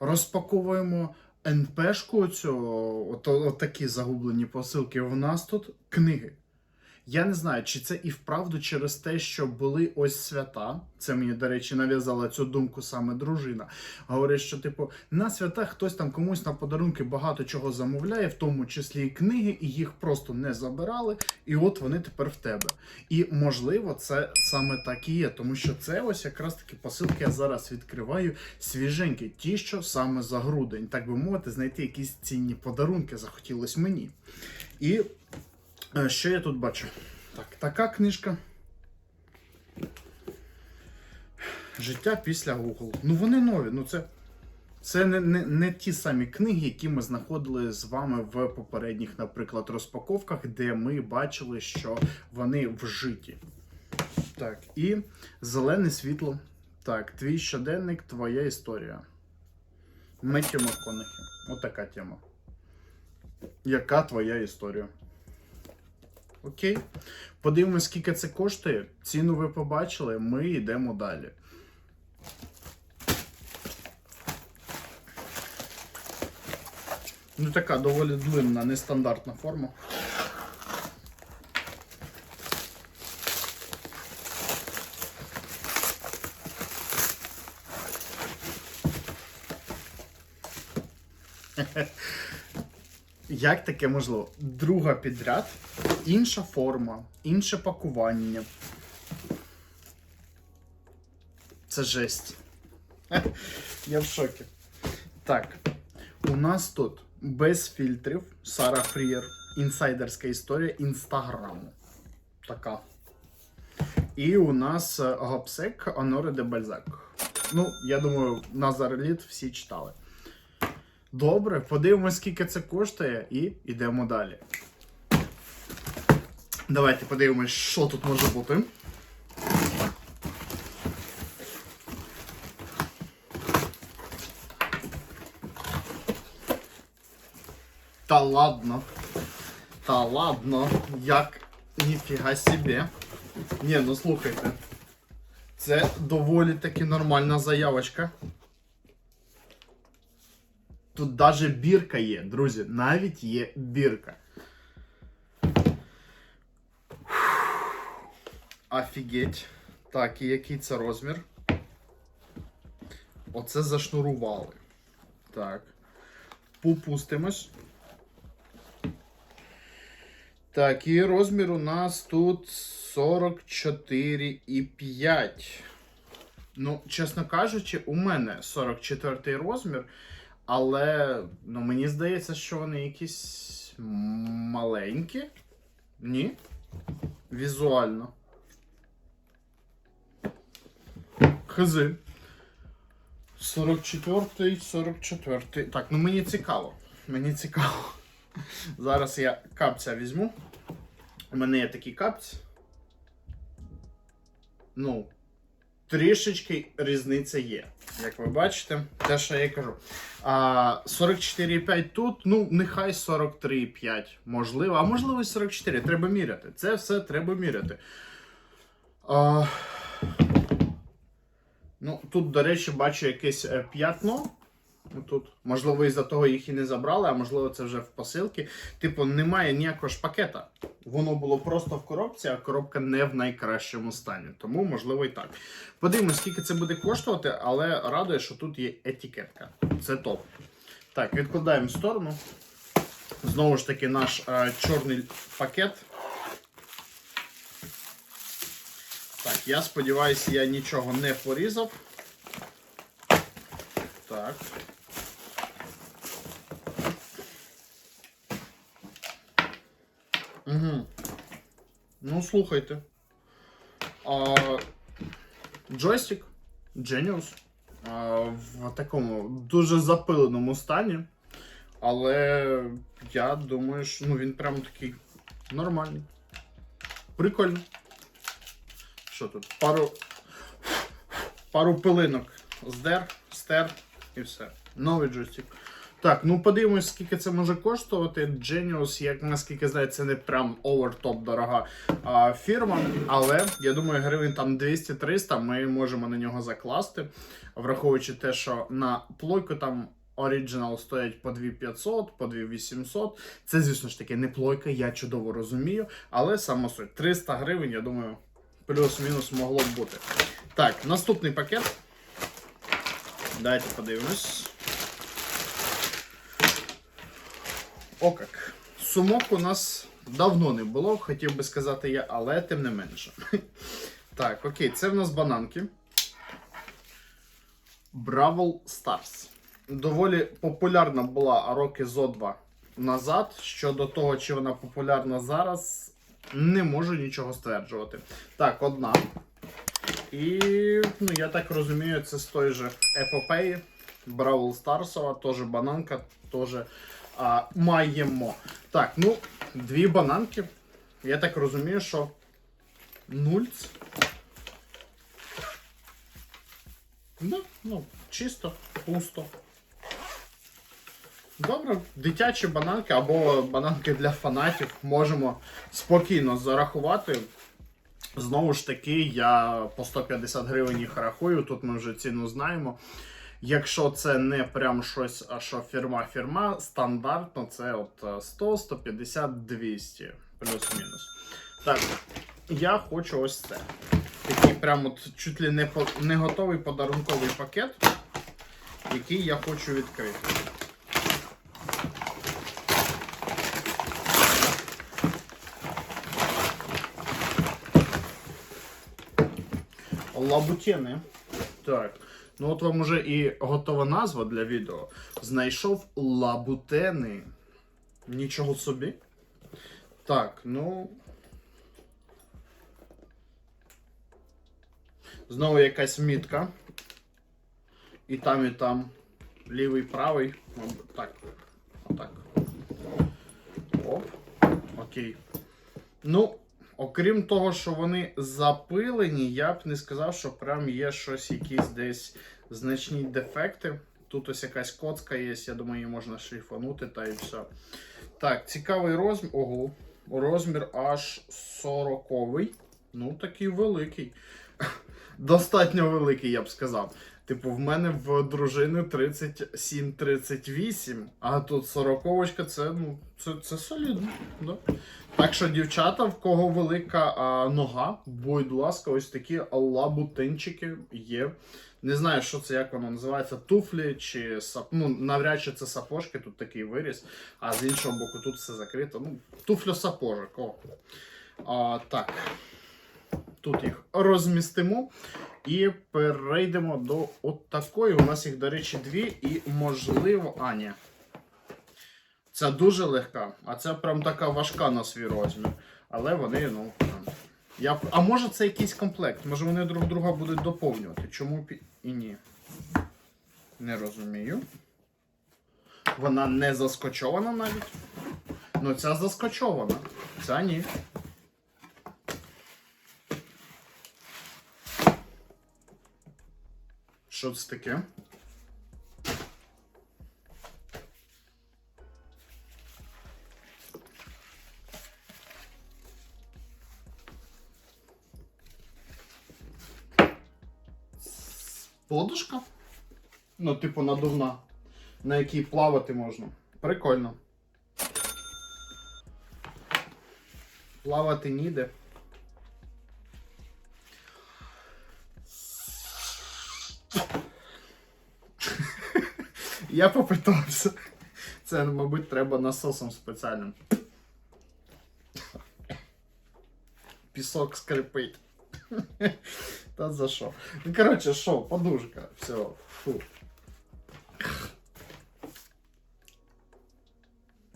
Розпаковуємо НПшку оцю, от, от такі загублені посилки. У нас тут книги. Я не знаю, чи це і вправду через те, що були ось свята. Це мені, до речі, нав'язала цю думку саме дружина. Говорить, що, типу, на свята хтось там комусь на подарунки багато чого замовляє, в тому числі і книги, і їх просто не забирали. І от вони тепер в тебе. І можливо, це саме так і є, тому що це ось якраз таки посилки я зараз відкриваю свіженькі, ті, що саме за грудень, так би мовити, знайти якісь цінні подарунки захотілось мені. І що я тут бачу? Так, така книжка. Життя після Google. Ну вони нові. Ну це, це не, не, не ті самі книги, які ми знаходили з вами в попередніх, наприклад, розпаковках, де ми бачили, що вони вжиті. Так, і зелене світло. Так, твій щоденник, твоя історія. Меттю МакКонахі. Отака тема. Яка твоя історія? Окей. Подивимось, скільки це коштує. Ціну ви побачили, ми йдемо далі. Ну, така доволі длинна, нестандартна форма. Як таке можливо? Друга підряд, інша форма, інше пакування. Це жесть. Я в шокі. Так, у нас тут без фільтрів Сара Фрієр. Інсайдерська історія інстаграму. Така. І у нас е, Гопсек Оноре де Бальзак. Ну, я думаю, Назар Літ всі читали. Добре, подивимось, скільки це коштує, і йдемо далі. Давайте подивимось, що тут може бути. Та ладно. Та ладно. Як ніфіга собі. Ні, ну слухайте. Це доволі таки нормальна заявочка. Тут даже бірка є, друзі. Навіть є бірка. Офігеть. Так, і який це розмір? Оце зашнурували. Так. Попустимось. Так, і розмір у нас тут 44,5. Ну, чесно кажучи, у мене 44 розмір, але ну, мені здається, що вони якісь маленькі. Ні. Візуально. Хзи. 44, 44. Так, ну мені цікаво. Мені цікаво. Зараз я капця візьму. У мене є такий капць. Ну, трішечки різниця є. Як ви бачите, те, що я кажу. А 44,5 тут, ну, нехай 43,5. Можливо, а можливо і 44. Треба міряти. Це все треба міряти. А, ну, тут, до речі, бачу якесь е, п'ятно. Тут, можливо, із-за того їх і не забрали, а можливо, це вже в посилці. Типу, немає ніякого ж пакета. Воно було просто в коробці, а коробка не в найкращому стані. Тому, можливо, і так. Подивимось, скільки це буде коштувати, але радує, що тут є етикетка. Це топ. Так, відкладаємо в сторону. Знову ж таки, наш е, чорний пакет. Так, я сподіваюся, я нічого не порізав. Так. Угу. Ну, слухайте. А, джойстик Genius а, в такому дуже запиленому стані. Але я думаю, що ну, він прямо такий нормальний. Прикольно. Що тут? Пару. Пару пилинок здер, стер і все. Новий джойстик. Так, ну подивимось, скільки це може коштувати. Genius, як наскільки це не прям овертоп дорога а, фірма, але я думаю, гривень там 200-300 ми можемо на нього закласти, враховуючи те, що на плойку там. Оригінал стоять по 2500, по 2800. Це, звісно ж таки, не плойка, я чудово розумію. Але саме суть 300 гривень, я думаю, плюс-мінус могло б бути. Так, наступний пакет. Дайте подивимось. О как. Сумок у нас давно не було, хотів би сказати я, але тим не менше. Так, окей, це в нас бананки. Бравл Stars. Доволі популярна була роки зо два назад. Щодо того, чи вона популярна зараз, не можу нічого стверджувати. Так, одна. І, ну, я так розумію, це з той же епопеї. Бравл Старсова, теж бананка, теж а, маємо. Так, ну, дві бананки. Я так розумію, що нульц. Ну, ну, чисто, пусто. Добре, дитячі бананки або бананки для фанатів можемо спокійно зарахувати. Знову ж таки, я по 150 гривень їх рахую, тут ми вже ціну знаємо. Якщо це не прям щось, а що фірма-фірма, стандартно це от 100, 150, 200, плюс-мінус. Так, я хочу ось це. Такий прям от чуть ли не, по, не готовий подарунковий пакет, який я хочу відкрити. Лабутіни. Так. Ну от вам уже і готова назва для відео. Знайшов лабутени. Нічого собі. Так, ну. Знову якась мітка. І там, і там. Лівий, правий. Так. Отак. Оп. Окей. Ну, окрім того, що вони запилені, я б не сказав, що прям є щось, якісь десь значні дефекти. Тут ось якась коцка є, я думаю, її можна шліфанути та і все. Так, цікавий розмір. Ого. Розмір аж 40 Ну, такий великий. Достатньо великий, я б сказав. Типу, в мене в дружини 37-38, а тут 40 це, ну, це, це солідно. Да? Так що, дівчата, в кого велика а, нога, будь ласка, ось такі лабутинчики є. Не знаю, що це, як воно називається, туфлі чи сап... ну, навряд чи це сапожки, тут такий виріс, а з іншого боку тут все закрито. Ну, туфлю сапожок. О. А, так. Тут їх розмістимо. І перейдемо до от. У нас їх, до речі, дві, і можливо. А, ні. Це дуже легка, а це прям така важка на свій розмір. Але вони, ну. Я... А може це якийсь комплект? Може вони друг друга будуть доповнювати? Чому і ні? Не розумію. Вона не заскочована навіть. Ну, ця заскочована. Ця ні. Що це таке? Подушка? Ну, типу, надувна, на якій плавати можна. Прикольно. Плавати ніде. Я попитався. Це, мабуть, треба насосом спеціальним. Пісок скрипить. Та за що? Ну, коротше, що, подушка. Все, фу.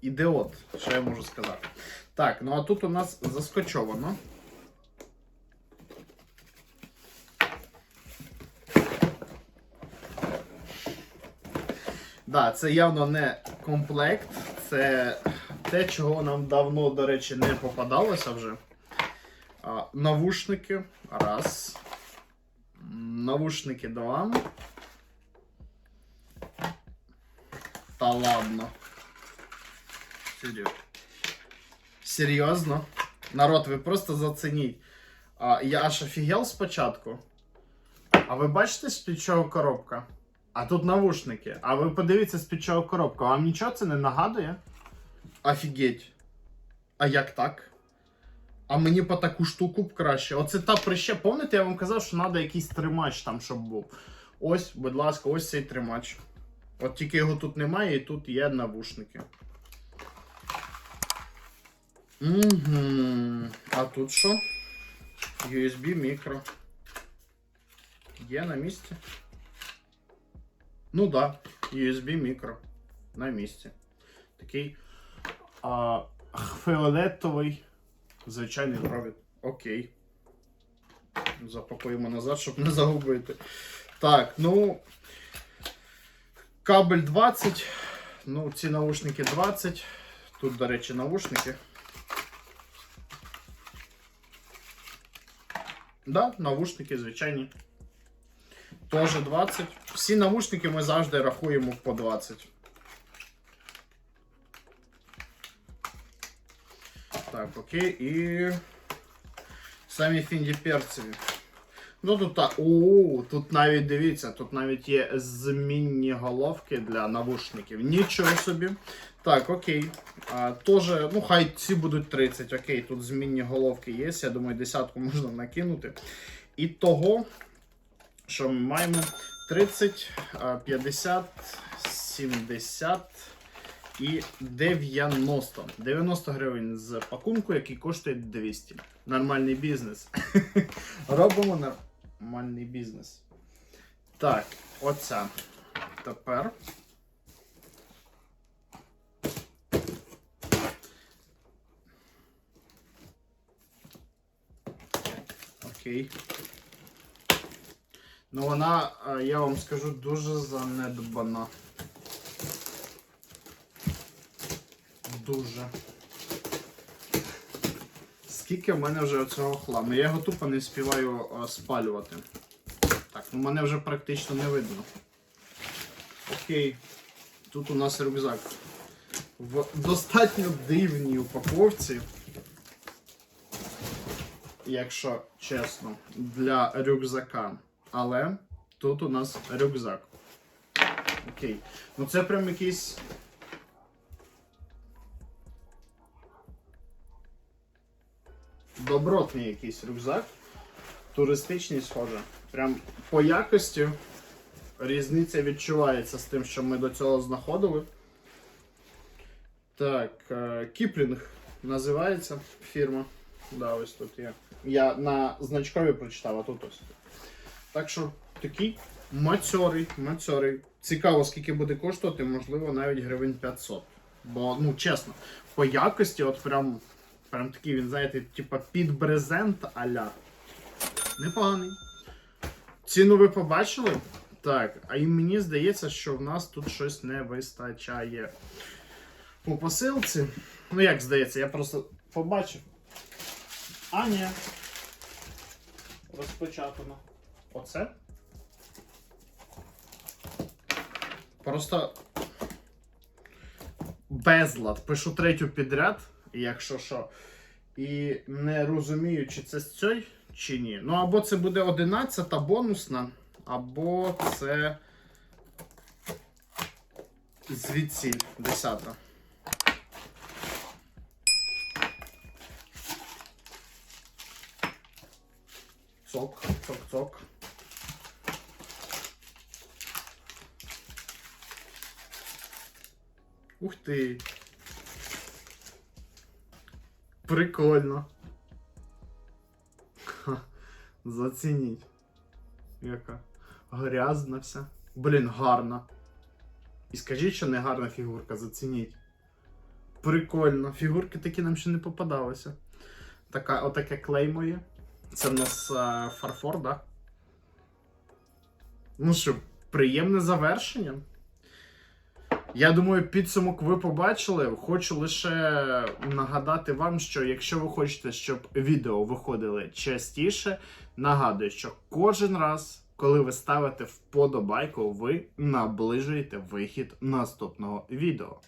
Ідеот, що я можу сказати. Так, ну а тут у нас заскочовано. Да, це явно не комплект, це те, чого нам давно, до речі, не попадалося вже. А, навушники. Раз. Навушники два. Та ладно. Серйозно. Серйозно? Народ, ви просто зацініть. А, я аж офігел спочатку. А ви бачите, з-під чого коробка? А тут навушники. А ви подивіться, з-під чого коробка. Вам нічого це не нагадує? Офігеть. А як так? А мені по таку штуку б краще. Оце та прище. Помните, я вам казав, що треба якийсь тримач там, щоб був. Ось, будь ласка, ось цей тримач. От тільки його тут немає, і тут є навушники. Угу. А тут що? USB мікро. Є на місці? Ну да, USB мікро. На місці. Такий а, фіолетовий звичайний провід. Окей. Запакуємо назад, щоб не загубити. Так, ну. Кабель 20. Ну, ці наушники 20. Тут, до речі, наушники. Да, наушники звичайні. Теж 20. Всі наушники ми завжди рахуємо по 20. Так, окей, і. Самі фінді перцеві. Ну тут так. О, тут навіть дивіться, тут навіть є змінні головки для навушників. Нічого собі. Так, окей. А, Тоже, ну хай ці будуть 30, окей, тут змінні головки є. Я думаю, десятку можна накинути. І того, що ми маємо 30, 50, 70 і 90. 90 гривень з пакунку, який коштує 200. Нормальний бізнес. Робимо нормальний бізнес. Так, оця. Тепер. Окей. Ну, вона, е, я вам скажу, дуже занедбана. Дуже. Скільки в мене вже цього хламу? Я його тупо не співаю е, спалювати. Так, ну мене вже практично не видно. Окей. Тут у нас рюкзак. В достатньо дивній упаковці. Якщо чесно, для рюкзака. Але тут у нас рюкзак. Окей. Ну це прям якийсь. Добротний якийсь рюкзак. Туристичний, схоже. Прям по якості різниця відчувається з тим, що ми до цього знаходили. Так, е, Кіплінг називається фірма. Да, ось тут є. Я на значкові прочитав, а тут ось. Так що такий мацьорий, мацьорий. Цікаво, скільки буде коштувати, можливо, навіть гривень 500. Бо, ну, чесно, по якості, от прям, прям такий він, знаєте, типа під брезент аля. Непоганий. Ціну ви побачили? Так, а і мені здається, що в нас тут щось не вистачає. У посилці. Ну, як здається, я просто побачив. А, ні. Розпечатано. Оце? Просто безлад. Пишу третю підряд, якщо що. І не розумію, чи це з цієї, чи ні. Ну, або це буде 11 бонусна, або це звідсіль 10. Цок, цок, цок. Ух ти. Прикольно. Ха, зацініть. Яка грязна вся. Блін, гарна. І скажіть, що не гарна фігурка, зацініть. Прикольно. Фігурки такі нам ще не попадалися. Така, отаке клеймо є. Це в нас е, фарфор, да? Ну що, приємне завершення. Я думаю, підсумок ви побачили. Хочу лише нагадати вам, що якщо ви хочете, щоб відео виходили частіше, нагадую, що кожен раз Коли ви ставите вподобайку, ви наближуєте вихід наступного відео.